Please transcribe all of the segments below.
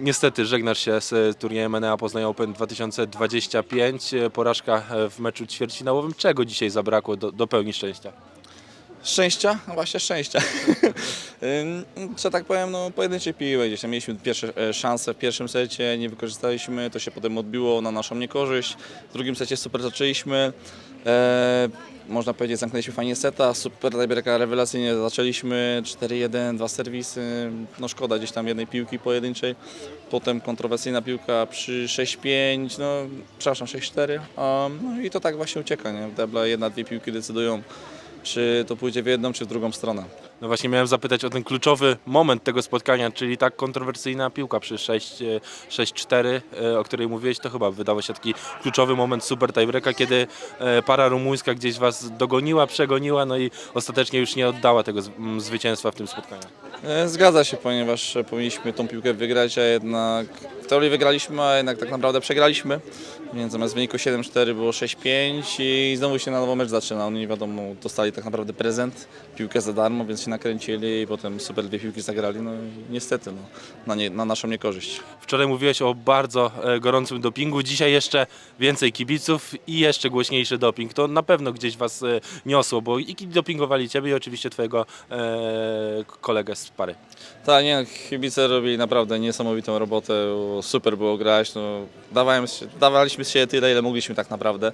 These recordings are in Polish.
Niestety żegnasz się z turniejem Enea Poznań Open 2025. Porażka w meczu ćwierćfinałowym. Czego dzisiaj zabrakło do, do pełni szczęścia? Szczęścia? No właśnie szczęścia. Że tak powiem, no pojedynczej piły. Gdzieś tam mieliśmy pierwsze e, szanse w pierwszym secie, nie wykorzystaliśmy, to się potem odbiło na naszą niekorzyść. W drugim secie super zaczęliśmy. E, można powiedzieć, zamknęliśmy fajnie seta, super tiebreaka rewelacyjnie zaczęliśmy, 4-1, dwa serwisy, no szkoda gdzieś tam jednej piłki pojedynczej. Potem kontrowersyjna piłka przy 6-5, no przepraszam, 6-4. Um, no i to tak właśnie ucieka, nie? Debla jedna, dwie piłki decydują, czy to pójdzie w jedną, czy w drugą stronę. No właśnie miałem zapytać o ten kluczowy moment tego spotkania, czyli tak kontrowersyjna piłka przy 6, e, 6-4, e, o której mówiłeś, to chyba wydawał się taki kluczowy moment super tiebreaka, kiedy e, para rumuńska gdzieś was dogoniła, przegoniła, no i ostatecznie już nie oddała tego zwycięstwa w tym spotkaniu. Zgadza się, ponieważ powinniśmy tą piłkę wygrać, a jednak teorii wygraliśmy, a jednak tak naprawdę przegraliśmy. Więc zamiast wyniku 7-4 było 6-5 i znowu się na nowo mecz zaczyna. Oni nie wiadomo, dostali tak naprawdę prezent, piłkę za darmo, więc się nakręcili i potem super dwie piłki zagrali. No i niestety, no, na, nie, na naszą niekorzyść. Wczoraj mówiłeś o bardzo e, gorącym dopingu, dzisiaj jeszcze więcej kibiców i jeszcze głośniejszy doping. To na pewno gdzieś was e, niosło, bo i dopingowali ciebie i oczywiście twojego e, kolegę z pary. Tak, nie, kibice robili naprawdę niesamowitą robotę, super było grać, no, dawałem się, dawaliśmy z siebie tyle, ile mogliśmy tak naprawdę,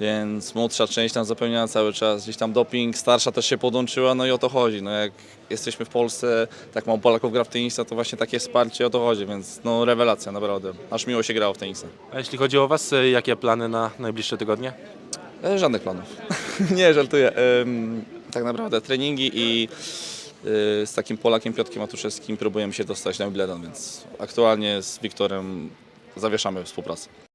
więc młodsza część tam zapełniała cały czas, gdzieś tam doping, starsza też się podłączyła, no i o to chodzi, no jak jesteśmy w Polsce, tak mało Polaków gra w tenisa, to właśnie takie wsparcie o to chodzi, więc no rewelacja naprawdę, aż miło się grało w tenisa. A jeśli chodzi o was, e, jakie plany na najbliższe tygodnie? E, Żadnych planów. nie, żartuję. Tak naprawdę treningi i z takim Polakiem Piotkiem Matuszewskim próbujemy się dostać na Wimbledon, więc aktualnie z Wiktorem zawieszamy współpracę.